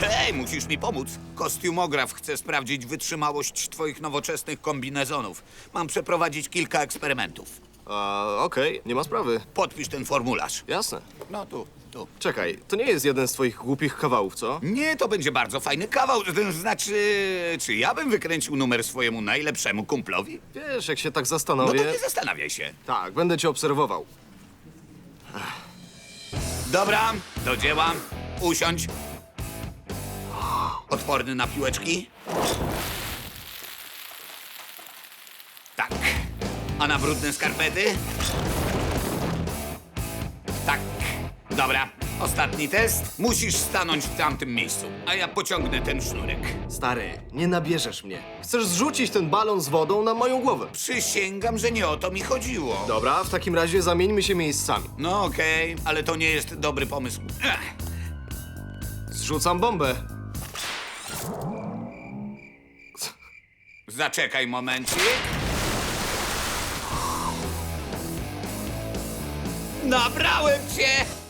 Hej, musisz mi pomóc. Kostiumograf chce sprawdzić wytrzymałość twoich nowoczesnych kombinezonów. Mam przeprowadzić kilka eksperymentów. A, okej, nie ma sprawy. Podpisz ten formularz. Jasne. No tu, tu. Czekaj, to nie jest jeden z twoich głupich kawałów, co? Nie, to będzie bardzo fajny kawał. To Znaczy, czy ja bym wykręcił numer swojemu najlepszemu kumplowi? Wiesz, jak się tak No zastanowię... to nie zastanawiaj się. Tak, będę cię obserwował. Dobra, do dzieła. Usiądź. Odporny na piłeczki? Tak. A na brudne skarpety? Tak. Dobra, ostatni test. Musisz stanąć w tamtym miejscu, a ja pociągnę ten sznurek. Stary, nie nabierzesz mnie. Chcesz zrzucić ten balon z wodą na moją głowę. Przysięgam, że nie o to mi chodziło. Dobra, w takim razie zamieńmy się miejscami. No okej, ale to nie jest dobry pomysł. Ech. Zrzucam bombę. Zaczekaj momencik. Nabrałem cię!